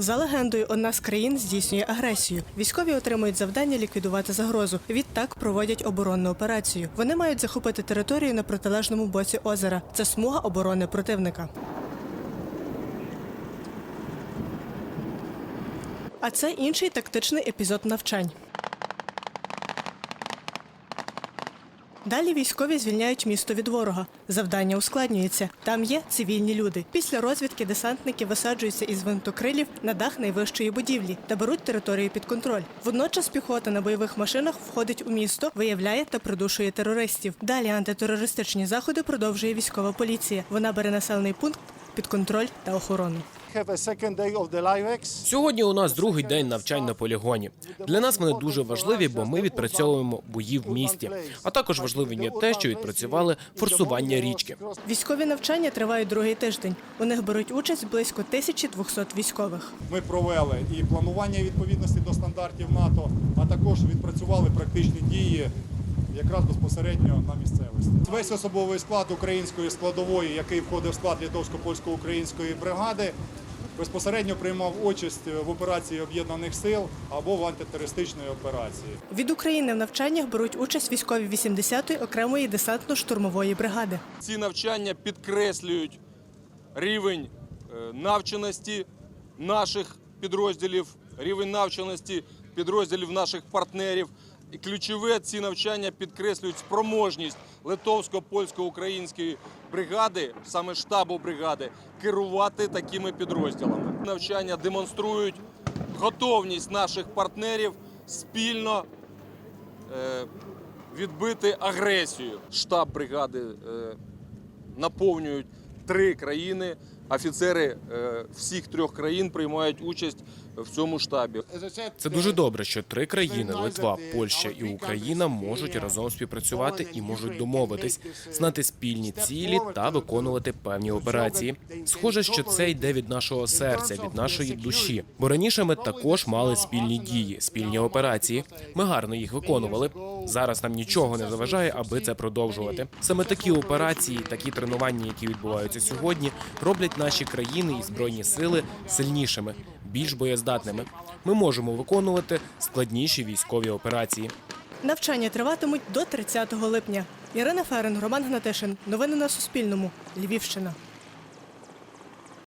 За легендою, одна з країн здійснює агресію. Військові отримують завдання ліквідувати загрозу. Відтак проводять оборонну операцію. Вони мають захопити територію на протилежному боці озера. Це смуга оборони противника. А це інший тактичний епізод навчань. Далі військові звільняють місто від ворога. Завдання ускладнюється. Там є цивільні люди. Після розвідки десантники висаджуються із винтокрилів на дах найвищої будівлі та беруть територію під контроль. Водночас піхота на бойових машинах входить у місто, виявляє та придушує терористів. Далі антитерористичні заходи продовжує військова поліція. Вона бере населений пункт під контроль та охорону. Сьогодні у нас другий день навчань на полігоні. Для нас вони дуже важливі, бо ми відпрацьовуємо бої в місті. А також важливим є те, що відпрацювали форсування річки. Військові навчання тривають другий тиждень. У них беруть участь близько 1200 військових. Ми провели і планування відповідності до стандартів НАТО, а також відпрацювали практичні дії якраз безпосередньо на місцевості. Весь особовий склад української складової, який входив в склад литовсько-польсько-української бригади, безпосередньо приймав участь в операції об'єднаних сил або в антитерористичної операції. Від України в навчаннях беруть участь військові 80-ї окремої десантно-штурмової бригади. Ці навчання підкреслюють рівень е, навченості наших підрозділів, рівень навченості підрозділів наших партнерів. І ключове ці навчання підкреслюють спроможність литовсько-польсько-української бригади, саме штабу бригади, керувати такими підрозділами. Навчання демонструють готовність наших партнерів спільно е, відбити агресію. Штаб бригади е, наповнюють три країни. Офіцери е, всіх трьох країн приймають участь в цьому штабі. Це дуже добре, що три країни Литва, Польща і Україна можуть разом співпрацювати і можуть домовитись, знати спільні цілі та виконувати певні операції. Схоже, що це йде від нашого серця, від нашої душі. Бо раніше ми також мали спільні дії, спільні операції. Ми гарно їх виконували. Зараз нам нічого не заважає, аби це продовжувати. Саме такі операції, такі тренування, які відбуваються сьогодні, роблять наші країни і збройні сили сильнішими, більш боєздатними. Ми можемо виконувати складніші військові операції. Навчання триватимуть до 30 липня. Ірина Ферен, Роман Гнатишин. Новини на Суспільному. Львівщина.